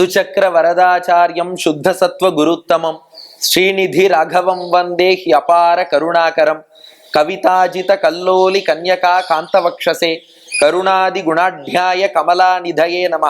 சுச்சக்கர வரதாச்சாரியம் சுத்த சத்வ குருத்தமம். ஸ்ரீநிதி ராகவம் வந்தே ஹி அபார கருணாகரம். கவிதாஜித கல்லோலி கன்யகா காந்தவக்ஷசே. கருணாதி குணாட்யாய கமலாநிதயே நம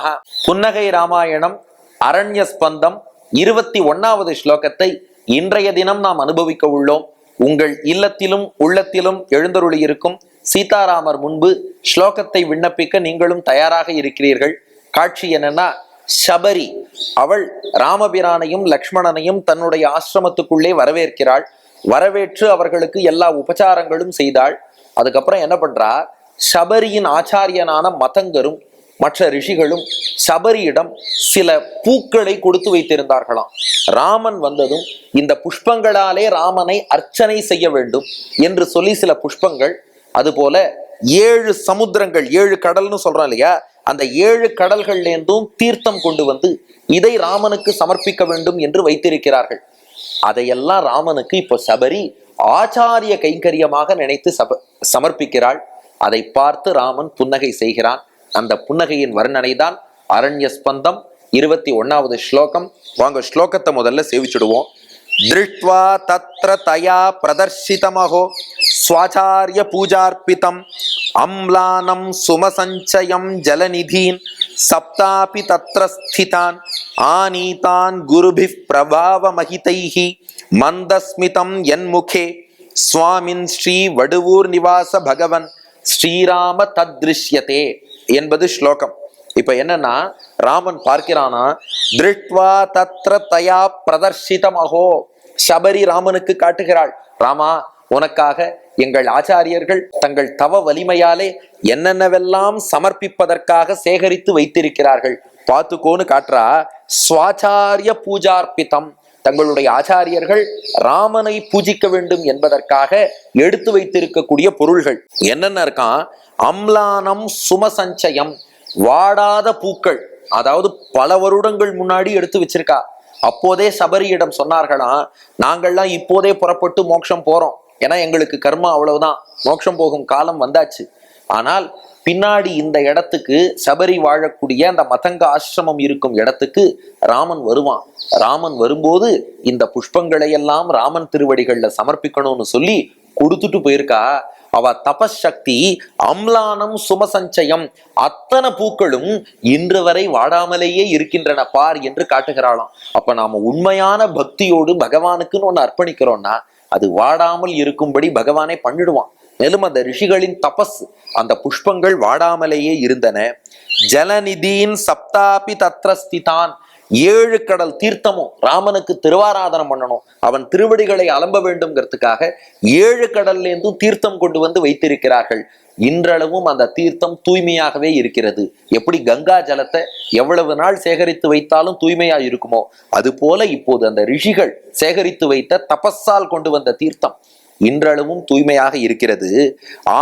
புன்னகை ராமாயணம் அரண்ய ஸ்பந்தம் இருபத்தி ஒன்னாவது ஸ்லோகத்தை இன்றைய தினம் நாம் அனுபவிக்க உள்ளோம். உங்கள் இல்லத்திலும் உள்ளத்திலும் எழுந்தருளியிருக்கும் சீதாராமர் முன்பு ஸ்லோகத்தை விண்ணப்பிக்க நீங்களும் தயாராக இருக்கிறீர்கள். காட்சி என்னன்னா சபரி. அவள் ராமபிரானையும் லக்ஷ்மணனையும் தன்னுடைய ஆசிரமத்துக்குள்ளே வரவேற்கிறாள். வரவேற்று அவர்களுக்கு எல்லா உபச்சாரங்களும் செய்தாள். அதுக்கப்புறம் என்ன பண்றா? சபரியின் ஆச்சாரியனான மதங்கரும் மற்ற ரிஷிகளும் சபரியிடம் சில பூக்களை கொடுத்து வைத்திருந்தார்களாம். ராமன் வந்ததும் இந்த புஷ்பங்களாலே ராமனை அர்ச்சனை செய்ய வேண்டும் என்று சொல்லி சில புஷ்பங்கள் அதுபோல ஏழு சமுத்திரங்கள் ஏழு கடல்னு சொல்றோம் இல்லையா? அந்த ஏழு கடல்கள்லேருந்தும் தீர்த்தம் கொண்டு வந்து இதை ராமனுக்கு சமர்ப்பிக்க வேண்டும் என்று வைத்திருக்கிறார்கள். அதையெல்லாம் ராமனுக்கு இப்போ சபரி ஆச்சாரிய கைங்கரியமாக நினைத்து சப சமர்ப்பிக்கிறாள். அதை பார்த்து ராமன் புன்னகை செய்கிறான். அந்த புன்னகையின் வர்ணனை தான் அரண்ய ஸ்பந்தம் இருபத்தி ஒன்னாவது ஸ்லோகம். வாங்க ஸ்லோகத்தை முதல்ல சேவிச்சுடுவோம். திருஷ்வா தத்ர தயா பிரதர்ஷிதமஹோ ஸ்வாச்சாரிய பூஜார்ப்பிதம் அம்லானம் சுமசஞ்சயம் ஜலநிதீன் சப்தாபி தத்ர ஸ்திதான் ஆனீதான் குருபி பிரபாவமகிதைஹி மந்தஸ்மிதம் என்முகே சுவாமின் ஸ்ரீ வடுவூர் நிவாச பகவன் ஸ்ரீராம தத்ருஷ்யதே என்பது ஸ்லோகம். இப்ப என்னன்னா ராமன் பார்க்கிறானா திருஷ்ட்வா தத்ர தயா பிரதர்ஷிதமஹோ சபரி ராமனுக்கு காட்டுகிறாள். ராமா உனக்காக எங்கள் ஆச்சாரியர்கள் தங்கள் தவ வலிமையாலே என்னென்னவெல்லாம் சமர்ப்பிப்பதற்காக சேகரித்து வைத்திருக்கிறார்கள். பார்த்துக்கோன்னு காட்டுறா. சுவாச்சாரிய பூஜார்ப்பிதம் தங்களுடைய ஆச்சாரியர்கள் ராமனை பூஜிக்க வேண்டும் என்பதற்காக எடுத்து வைத்திருக்கக்கூடிய பொருள்கள். என்னென்ன இருக்கான் அம்லானம் சுமசஞ்சயம். வாடாத பூக்கள். அதாவது பல வருடங்கள் முன்னாடி எடுத்து வச்சிருக்கா. அப்போதே சபரியிடம் சொன்னார்களாம் நாங்கள்லாம் இப்போதே புறப்பட்டு மோட்சம் போறோம். ஏன்னா எங்களுக்கு கர்மா அவ்வளவுதான். மோட்சம் போகும் காலம் வந்தாச்சு. ஆனால் பின்னாடி இந்த இடத்துக்கு சபரி வாழக்கூடிய அந்த மதங்க ஆசிரமம் இருக்கும் இடத்துக்கு ராமன் வருவான். ராமன் வரும்போது இந்த புஷ்பங்களை எல்லாம் ராமன் திருவடிகள்ல சமர்ப்பிக்கணும்னு சொல்லி கொடுத்துட்டு போயிருக்கா. அவ தபசக்தி அம்லானம் சுமசஞ்சயம் அத்தனை பூக்களும் இன்று வரை வாடாமலேயே இருக்கின்றன பார் என்று காட்டுகிறாளாம். அப்ப நாம உண்மையான பக்தியோடு பகவானுக்குன்னு ஒன்று அர்ப்பணிக்கிறோம்னா அது வாடாமல் இருக்கும்படி பகவானே பண்ணிடுவான். மேலும் அந்த ரிஷிகளின் தபஸ் அந்த புஷ்பங்கள் வாடாமலேயே இருந்தன. ஜலநிதியின் சப்தாபி தத்ரஸ்திதான். ஏழு கடல் தீர்த்தமும் ராமனுக்கு திருவாராதனம் பண்ணணும். அவன் திருவடிகளை அலம்ப வேண்டும்ங்கிறதுக்காக ஏழு கடல்லேருந்தும் தீர்த்தம் கொண்டு வந்து வைத்திருக்கிறார்கள். இன்றளவும் அந்த தீர்த்தம் தூய்மையாகவே இருக்கிறது. எப்படி கங்கா ஜலத்தை எவ்வளவு நாள் சேகரித்து வைத்தாலும் தூய்மையா இருக்குமோ அது போல இப்போது அந்த ரிஷிகள் சேகரித்து வைத்த தபஸால் கொண்டு வந்த தீர்த்தம் இன்றளவும் தூய்மையாக இருக்கிறது.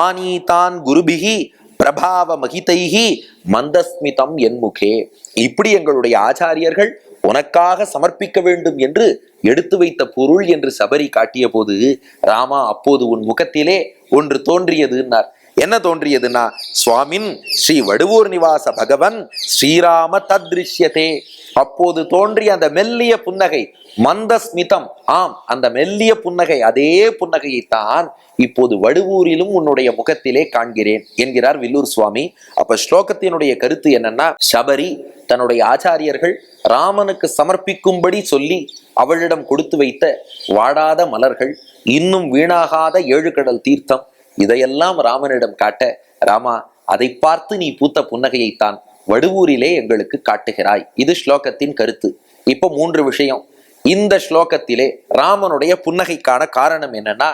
ஆனீதான் குருபிகி பிரபாவ மகிதைகி மந்தஸ்மிதம் என்முகே இப்படி எங்களுடைய ஆச்சாரியர்கள் உனக்காக சமர்ப்பிக்க வேண்டும் என்று எடுத்து வைத்த பொருள் என்று சபரி காட்டிய போது ராமா அப்போது உன் முகத்திலே ஒன்று தோன்றியதுன்னார். என்ன தோன்றியதுன்னா சுவாமின் ஸ்ரீ வடுவூர் நிவாச பகவன் ஸ்ரீராம தத்ரிஷ்யதே. அப்போது தோன்றிய அந்த மெல்லிய புன்னகை மந்த ஸ்மிதம் ஆம் அந்த மெல்லிய புன்னகை அதே புன்னகையைத்தான் இப்போது வடுவூரிலும் உன்னுடைய முகத்திலே காண்கிறேன் என்கிறார் வில்லூர் சுவாமி. அப்ப ஸ்லோகத்தினுடைய கருத்து என்னன்னா சபரி தன்னுடைய ஆச்சாரியர்கள் ராமனுக்கு சமர்ப்பிக்கும்படி சொல்லி அவளிடம் கொடுத்து வைத்த வாடாத மலர்கள் இன்னும் வீணாகாத ஏழு கடல் தீர்த்தம் இதையெல்லாம் ராமனிடம் காட்ட ராமா அதை பார்த்து நீ பூத்த புன்னகையைத்தான் வடுவூரிலே எங்களுக்கு காட்டுகிறாய். இது ஸ்லோகத்தின் கருத்து. இப்போ மூன்று விஷயம். இந்த ஸ்லோகத்திலே ராமனுடைய புன்னகைக்கான காரணம் என்னன்னா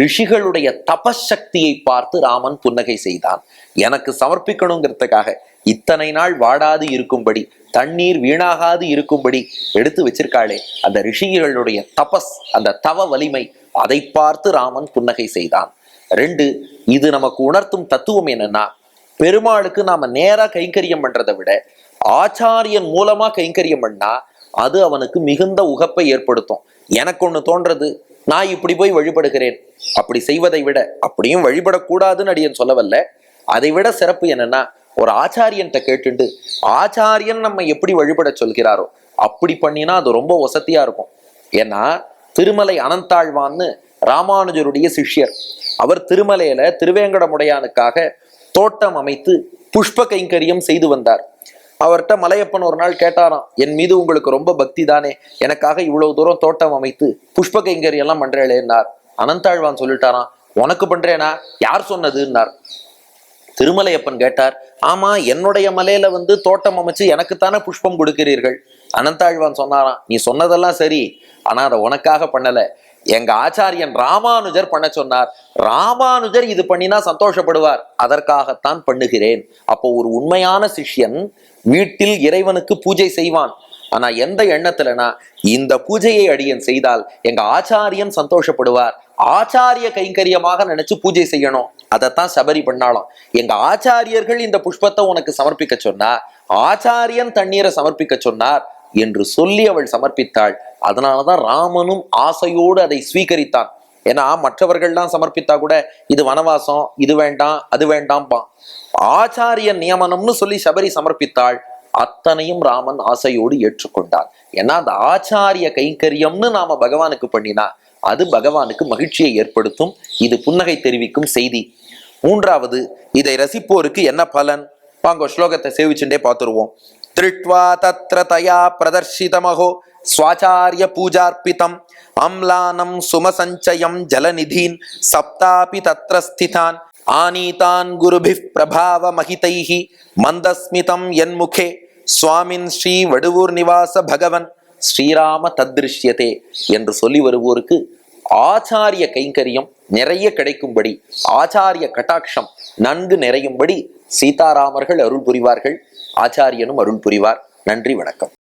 ரிஷிகளுடைய தபசக்தியை பார்த்து ராமன் புன்னகை செய்தான். எனக்கு சமர்ப்பிக்கணுங்கிறதுக்காக இத்தனை நாள் வாடாது இருக்கும்படி தண்ணீர் வீணாகாது இருக்கும்படி எடுத்து வச்சிருக்காளே. அந்த ரிஷிகளுடைய தபஸ் அந்த தவ வலிமை அதை பார்த்து ராமன் புன்னகை செய்தான். ரெண்டு இது நமக்கு உணர்த்தும் தத்துவம் என்னன்னா பெருமாளுக்கு நாம நேரா கைங்கரியம் பண்றதை விட ஆச்சாரியன் மூலமா கைங்கரியம் பண்ணா அது அவனுக்கு மிகுந்த உகப்பை ஏற்படுத்தும். எனக்கு ஒண்ணு தோன்றது நான் இப்படி போய் வழிபடுகிறேன். அப்படி செய்வதை விட அப்படியும் வழிபடக்கூடாதுன்னு அடியன் சொல்லவல்ல. அதை விட சிறப்பு என்னன்னா ஒரு ஆச்சாரியன்ட்ட கேட்டுண்டு ஆச்சாரியன் நம்ம எப்படி வழிபட சொல்கிறாரோ அப்படி பண்ணினா அது ரொம்ப வசதியா இருக்கும். ஏன்னா திருமலை அனந்தாழ்வான்னு ராமானுஜருடைய சிஷ்யர். அவர் திருமலையில திருவேங்கடமுடையானுக்காக தோட்டம் அமைத்து புஷ்ப கைங்கரியம் செய்து வந்தார். அவர்கிட்ட மலையப்பன் ஒரு நாள் கேட்டாராம் என் மீது உங்களுக்கு ரொம்ப பக்தி தானே? எனக்காக இவ்வளவு தூரம் தோட்டம் அமைத்து புஷ்ப கைங்கரியெல்லாம் பண்றேளேன்னார் அனந்தாழ்வான் சொல்லிட்டாராம் உனக்கு பண்றேனா? யார் சொன்னதுன்னார் திருமலையப்பன் கேட்டார் ஆமா என்னுடைய மலையில வந்து தோட்டம் அமைச்சு எனக்குத்தானே புஷ்பம் கொடுக்கிறீர்கள்? அனந்தாழ்வான் சொன்னாராம் நீ சொன்னதெல்லாம் சரி ஆனா அதை உனக்காக பண்ணல. எங்க ஆச்சாரியன் ராமானுஜர் பண்ண சொன்னார். ராமானுஜர் இது பண்ணினா சந்தோஷப்படுவார். அதற்காகத்தான் பண்ணுகிறேன். அப்போ ஒரு உண்மையான சிஷ்யன் வீட்டில் இறைவனுக்கு பூஜை செய்வான். ஆனா எந்த எண்ணத்துலனா இந்த பூஜையை அடியன் செய்தால் எங்க ஆச்சாரியன் சந்தோஷப்படுவார். ஆச்சாரிய கைங்கரியமாக நினைச்சு பூஜை செய்யணும். அதைத்தான் சபரி பண்ணாலும் எங்க ஆச்சாரியர்கள் இந்த புஷ்பத்தை உனக்கு சமர்ப்பிக்க சொன்னார். ஆச்சாரியன் தண்ணீரை சமர்ப்பிக்க சொன்னார் என்று சொல்லி அவள் சமர்ப்பித்தாள். அதனாலதான் ராமனும் ஆசையோடு அதை ஸ்வீகரித்தான். ஏன்னா மற்றவர்கள்லாம் சமர்ப்பித்தா கூட இது வனவாசம் இது வேண்டாம் அது வேண்டாம்பான். ஆச்சாரிய நியமனம்னு சொல்லி சபரி சமர்ப்பித்தாள். அத்தனையும் ராமன் ஆசையோடு ஏற்றுக்கொண்டான். ஏன்னா அந்த ஆச்சாரிய கைங்கரியம்னு நாம பகவானுக்கு பண்ணினா அது பகவானுக்கு மகிழ்ச்சியை ஏற்படுத்தும் இது புன்னகை தெரிவிக்கும் செய்தி. மூன்றாவது இதை ரசிப்போருக்கு என்ன பலன்? வாங்க ஸ்லோகத்தை சேவிச்சுட்டே பார்த்துருவோம். திருட்வா தத்ர தயா பிரதர்ஷிதமகோ ஸ்வாச்சாரிய பூஜார்ப்பிதம் அம்லானம் சுமசஞ்சயம் ஜலநிதீன் சப்தாபி தத்ர ஸ்திதான் ஆனீதான் குருபி பிரபாவ மகிதைः மந்தஸ்மிதம் என்முகே சுவாமின் ஸ்ரீ வடுவூர் நிவாச பகவன் ஸ்ரீராம தத்ருஷ்யதே என்று சொல்லி வருவோருக்கு ஆச்சாரிய கைங்கரியம் நிறைய கிடைக்கும்படி ஆச்சாரிய கட்டாட்சம் நன்கு நிறையும்படி சீதாராமர்கள் அருள் புரிவார்கள். ஆச்சாரியனும் அருள் புரிவார். நன்றி வணக்கம்.